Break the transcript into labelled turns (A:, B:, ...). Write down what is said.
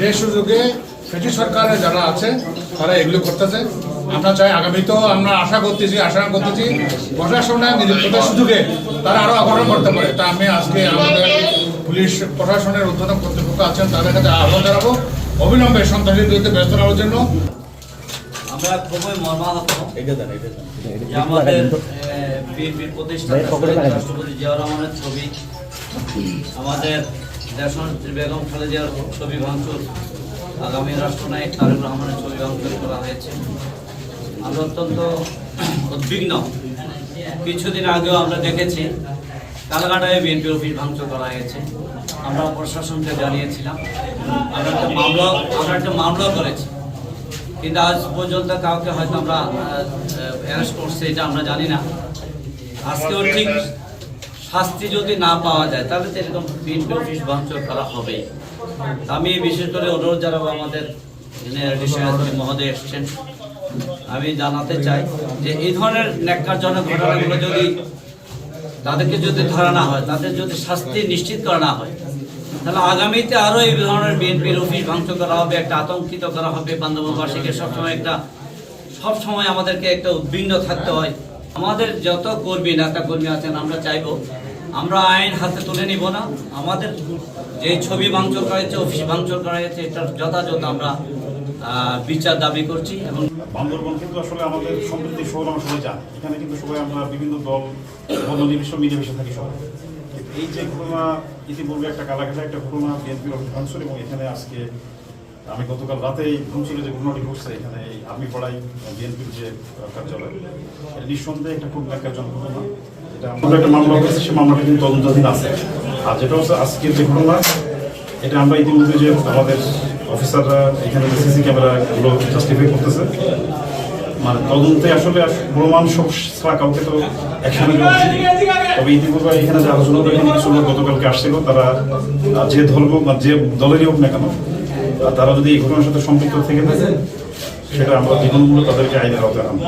A: এই সুযোগে ব্রিটিশ যারা আছে তারা এগুলো করতেছে আমরা চাই আগামী তো আমরা আশা করতেছি আশা করতেছি প্রশাসনের সুযোগে তারা আরও আগ্রহ করতে পারে তা আমি আজকে আমাদের পুলিশ প্রশাসনের উদ্বোধন কর্তৃপক্ষ আছেন তাদের কাছে আহ্বান জানাব অবিলম্বে সন্ত্রাসীর বিরুদ্ধে ব্যস্ত নেওয়ার জন্য।
B: আমরা খুবই মর্মাহত। আমাদের বিএনপির প্রতিষ্ঠাতা রাষ্ট্রপতি জিয়াউর রহমানের ছবি আমাদের দেশনেত্রী বেগম খালেদিয়ার ছবি ভাঙচুর আগামী রাষ্ট্রনায়ক তারেক রহমানের ছবি ভাঙচুর করা হয়েছে। আমরা অত্যন্ত উদ্বিগ্ন। কিছুদিন আগেও আমরা দেখেছি কালকাটায় বিএনপি অফিস ভাঙচুর করা হয়েছে। আমরা প্রশাসনকে জানিয়েছিলাম, আমরা একটা মামলা, আমরা একটা মামলা করেছি। কিন্তু আজ পর্যন্ত কাউকে হয়তো আমরা অ্যারেস্ট করছি এটা আমরা জানি না। আজকেও ঠিক শাস্তি যদি না পাওয়া যায়, তাহলে তো এরকম বিএনপি অফিস ভাঙচুর করা হবে আমি বিশেষ করে অনুরোধ জানাব আমাদের মহোদয় এসছেন, আমি জানাতে চাই যে এই ধরনের ন্যাক্কারজনক ঘটনাগুলো যদি তাদেরকে যদি ধরা না হয়, তাদের যদি শাস্তি নিশ্চিত করা না হয়, তাহলে আগামীতে আরও এই ধরনের বিএনপির অফিস ভাঙচুর করা হবে, একটা আতঙ্কিত করা হবে বান্ধববাসীকে সবসময় একটা সব সময় আমাদেরকে একটা উদ্বিগ্ন থাকতে হয়। আমাদের যত কর্মী নেতা কর্মী আছেন, আমরা চাইব, আমরা আইন হাতে তুলে নিব না। আমাদের যে ছবি ভাঙচুর করা হয়েছে, অফিস ভাঙচুর করা হয়েছে, এটার যথাযথ আমরা বিচার দাবি করছি এবং
A: বান্দরবন কিন্তু আসলে আমাদের সমৃদ্ধি শহর আমরা সবাই এখানে কিন্তু সবাই আমরা বিভিন্ন দল বন্য নিবিষ্ট মিলেমিশে থাকি সবাই। এই যে ঘটনা ইতিপূর্বে একটা কালাঘাটে, একটা ঘটনা বিএনপির ভাঙচুর এবং এখানে আজকে আমি গতকাল রাতে এই ভাঙচুরে যে ঘটনাটি ঘটছে, এখানে আর্মি পড়াই বিএনপির যে কার্যালয় নিঃসন্দেহে একটা খুব ন্যাক্কারজনক ঘটনা। এটা আমরা একটা মামলা করেছি সেই মামলাটা কিন্তু তদন্তাধীন আছে। আর যেটা হচ্ছে আজকের যে ঘটনা এটা আমরা ইতিমধ্যে যে আমাদের অফিসাররা এখানে সিসি ক্যামেরাগুলো জাস্টিফাই করতেছে মানে তদন্তে আসলে প্রমাণ সব ছাড়া কাউকে তো নেওয়া তবে ইতিপূর্বে এখানে যে আলোচনা করে কিছু লোক গতকালকে আসছিল, তারা যে হোক বা যে দলেরই হোক না কেন তারা যদি এই ঘটনার সাথে সম্পৃক্ত থেকে থাকে, সেটা আমরা জীবনমূল্য তাদেরকে আইনের আওতায় আনব।